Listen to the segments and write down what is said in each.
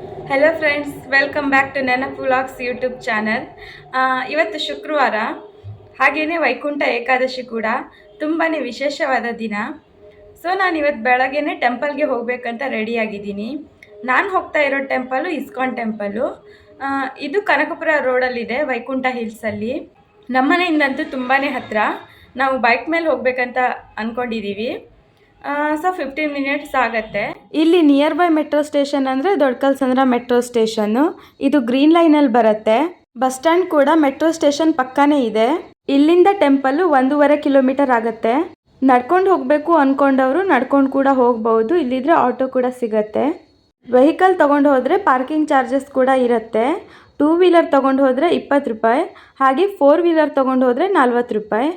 Hello friends welcome back to Nenapu vlogs YouTube channel ಇವತ್ತು ಶುಕ್ರವಾರ ಹಾಗೆಯೇ ವೈಕುಂಠ ಏಕಾದಶಿ ಕೂಡ ತುಂಬಾ ವಿಶೇಷವಾದ ದಿನ. ಸೊ ನಾನು ಇವತ್ತು ಬೆಳಗ್ಗೆ ಟೆಂಪಲ್ಗೆ ಹೋಗಬೇಕಂತ ರೆಡಿಯಾಗಿದ್ದೀನಿ ನಾನು ಹೋಗ್ತಾ ಇರೋ ಟೆಂಪಲು ಇಸ್ಕಾನ್ ಟೆಂಪಲು ಇದು ಕನಕಪುರ ರೋಡಲ್ಲಿದೆ ವೈಕುಂಠ ಹಿಲ್ಸಲ್ಲಿ ನಮ್ಮನೆಯಿಂದಂತೂ ತುಂಬಾ ಹತ್ತಿರ ನಾವು ಬೈಕ್ ಮೇಲೆ ಹೋಗಬೇಕಂತ ಅಂದ್ಕೊಂಡಿದ್ದೀವಿ ಸೊ ಫಿಫ್ಟೀನ್ ಮಿನಿಟ್ಸ್ ಆಗುತ್ತೆ. ಇಲ್ಲಿ ನಿಯರ್ ಬೈ ಮೆಟ್ರೋ ಸ್ಟೇಷನ್ ಅಂದರೆ ದೊಡ್ಡಕಲ್ಸಂದ್ರ ಮೆಟ್ರೋ ಸ್ಟೇಷನ್ನು ಇದು ಗ್ರೀನ್ ಲೈನಲ್ಲಿ ಬರುತ್ತೆ. ಬಸ್ ಸ್ಟ್ಯಾಂಡ್ ಕೂಡ ಮೆಟ್ರೋ ಸ್ಟೇಷನ್ ಪಕ್ಕನೇ ಇದೆ. ಇಲ್ಲಿಂದ ಟೆಂಪಲ್ಲು ಒಂದೂವರೆ ಕಿಲೋಮೀಟರ್ ಆಗುತ್ತೆ. ನಡ್ಕೊಂಡು ಹೋಗಬೇಕು ಅಂದ್ಕೊಂಡವರು ನಡ್ಕೊಂಡು ಕೂಡ ಹೋಗ್ಬೋದು. ಇಲ್ಲಿದ್ರೆ ಆಟೋ ಕೂಡ ಸಿಗತ್ತೆ. ವೆಹಿಕಲ್ ತೊಗೊಂಡು ಹೋದರೆ ಪಾರ್ಕಿಂಗ್ ಚಾರ್ಜಸ್ ಕೂಡ ಇರುತ್ತೆ. ಟೂ ವೀಲರ್ ತೊಗೊಂಡು ಹೋದರೆ ಇಪ್ಪತ್ತು ರೂಪಾಯಿ. ಹಾಗೆ ಫೋರ್ ವೀಲರ್ ತೊಗೊಂಡು ಹೋದರೆ ನಲ್ವತ್ತು ರೂಪಾಯಿ.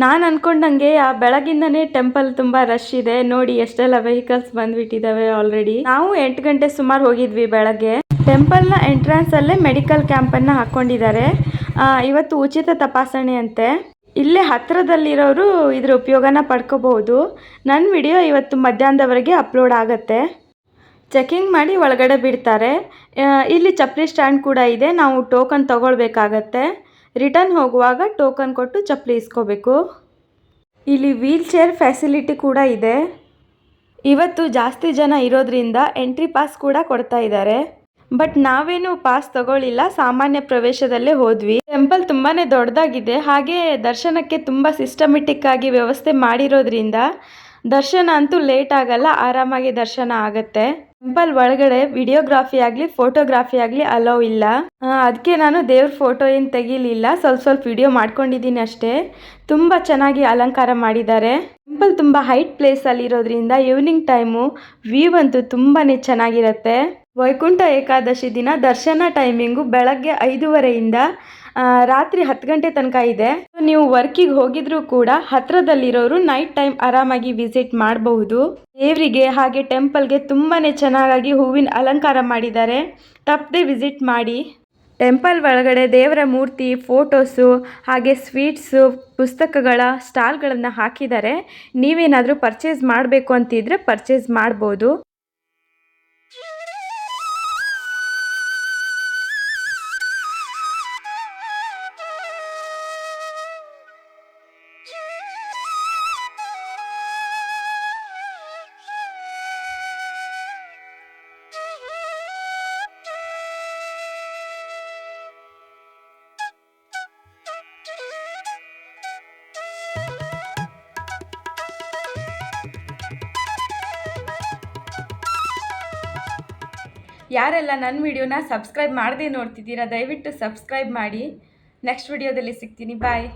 ನಾನು ಅನ್ಕೊಂಡಂಗೆ ಆ ಬೆಳಗಿಂದನೇ ಟೆಂಪಲ್ ತುಂಬಾ ರಶ್ ಇದೆ. ನೋಡಿ ಎಷ್ಟೆಲ್ಲ ವೆಹಿಕಲ್ಸ್ ಬಂದ್ಬಿಟ್ಟಿದಾವೆ ಆಲ್ರೆಡಿ ನಾವು ಎಂಟು ಗಂಟೆ ಸುಮಾರು ಹೋಗಿದ್ವಿ ಬೆಳಗ್ಗೆ. ಟೆಂಪಲ್ನ ಎಂಟ್ರೆನ್ಸ್ ಅಲ್ಲೇ ಮೆಡಿಕಲ್ ಕ್ಯಾಂಪ್ ಅನ್ನ ಹಾಕೊಂಡಿದ್ದಾರೆ. ಇವತ್ತು ಉಚಿತ ತಪಾಸಣೆ ಅಂತೆ. ಇಲ್ಲೇ ಹತ್ತಿರದಲ್ಲಿರೋರು ಇದ್ರ ಉಪಯೋಗನ ಪಡ್ಕೋಬಹುದು. ನನ್ನ ವಿಡಿಯೋ ಇವತ್ತು ಮಧ್ಯಾಹ್ನದವರೆಗೆ ಅಪ್ಲೋಡ್ ಆಗುತ್ತೆ. ಚೆಕಿಂಗ್ ಮಾಡಿ ಒಳಗಡೆ ಬಿಡ್ತಾರೆ. ಇಲ್ಲಿ ಚಪ್ಪಲಿ ಸ್ಟ್ಯಾಂಡ್ ಕೂಡ ಇದೆ. ನಾವು ಟೋಕನ್ ತಗೊಳ್ಬೇಕಾಗತ್ತೆ. ರಿಟರ್ನ್ ಹೋಗುವಾಗ ಟೋಕನ್ ಕೊಟ್ಟು ಚಪ್ಪಲಿ ಇಸ್ಕೋಬೇಕು ಇಲ್ಲಿ ವೀಲ್ ಚೇರ್ ಫೆಸಿಲಿಟಿ ಕೂಡ ಇದೆ. ಇವತ್ತು ಜಾಸ್ತಿ ಜನ ಇರೋದ್ರಿಂದ ಎಂಟ್ರಿ ಪಾಸ್ ಕೂಡ ಕೊಡ್ತಾ ಇದ್ದಾರೆ. ಬಟ್ ನಾವೇನು ಪಾಸ್ ತಗೊಳ್ಳಿಲ್ಲ ಸಾಮಾನ್ಯ ಪ್ರವೇಶದಲ್ಲೇ ಹೋದ್ವಿ. ಟೆಂಪಲ್ ತುಂಬಾನೇ ದೊಡ್ಡದಾಗಿದೆ, ಹಾಗೆ ದರ್ಶನಕ್ಕೆ ತುಂಬ ಸಿಸ್ಟಮೆಟಿಕ್ ಆಗಿ ವ್ಯವಸ್ಥೆ ಮಾಡಿರೋದ್ರಿಂದ ದರ್ಶನ ಅಂತೂ ಲೇಟ್ ಆಗಲ್ಲ, ಆರಾಮಾಗಿ ದರ್ಶನ ಆಗತ್ತೆ. ಟೆಂಪಲ್ ಒಳಗಡೆ ವಿಡಿಯೋಗ್ರಾಫಿ ಆಗಲಿ ಫೋಟೋಗ್ರಾಫಿ ಆಗಲಿ ಅಲೋ ಇಲ್ಲ. ಅದಕ್ಕೆ ನಾನು ದೇವ್ರ ಫೋಟೋ ಏನು ತೆಗಿಲಿಲ್ಲ, ಸ್ವಲ್ಪ ಸ್ವಲ್ಪ ವಿಡಿಯೋ ಮಾಡ್ಕೊಂಡಿದ್ದೀನಿ ಅಷ್ಟೇ. ತುಂಬ ಚೆನ್ನಾಗಿ ಅಲಂಕಾರ ಮಾಡಿದ್ದಾರೆ. ಟೆಂಪಲ್ ತುಂಬ ಹೈಟ್ ಪ್ಲೇಸಲ್ಲಿ ಇರೋದ್ರಿಂದ ಈವ್ನಿಂಗ್ ಟೈಮು ವ್ಯೂ ಅಂತೂ ತುಂಬಾ ಚೆನ್ನಾಗಿರುತ್ತೆ. ವೈಕುಂಠ ಏಕಾದಶಿ ದಿನ ದರ್ಶನ ಟೈಮಿಂಗು ಬೆಳಗ್ಗೆ ಐದೂವರೆಯಿಂದ ರಾತ್ರಿ ಹತ್ತು ಗಂಟೆ ತನಕ ಇದೆ. ನೀವು ವರ್ಕಿಗೆ ಹೋಗಿದ್ರು ಕೂಡ ಹತ್ತಿರದಲ್ಲಿರೋರು ನೈಟ್ ಟೈಮ್ ಆರಾಮಾಗಿ ವಿಸಿಟ್ ಮಾಡಬಹುದು. ದೇವರಿಗೆ ಹಾಗೆ ಟೆಂಪಲ್ಗೆ ತುಂಬಾ ಚೆನ್ನಾಗಿ ಹೂವಿನ ಅಲಂಕಾರ ಮಾಡಿದ್ದಾರೆ. ತಪ್ಪದೆ ವಿಸಿಟ್ ಮಾಡಿ. ಟೆಂಪಲ್ ಒಳಗಡೆ ದೇವರ ಮೂರ್ತಿ ಫೋಟೋಸು ಹಾಗೆ ಸ್ವೀಟ್ಸು ಪುಸ್ತಕಗಳ ಸ್ಟಾಲ್ಗಳನ್ನು ಹಾಕಿದ್ದಾರೆ. ನೀವೇನಾದರೂ ಪರ್ಚೇಸ್ ಮಾಡಬೇಕು ಅಂತಿದ್ರೆ ಪರ್ಚೇಸ್ ಮಾಡ್ಬೋದು. ಯಾರೆಲ್ಲ ನನ್ನ ವಿಡಿಯೋನ ಸಬ್ಸ್ಕ್ರೈಬ್ ಮಾಡದೆ ನೋಡ್ತಿದ್ದೀರಾ ದಯವಿಟ್ಟು ಸಬ್ಸ್ಕ್ರೈಬ್ ಮಾಡಿ. ನೆಕ್ಸ್ಟ್ ವಿಡಿಯೋದಲ್ಲಿ ಸಿಗ್ತೀನಿ. ಬಾಯ್.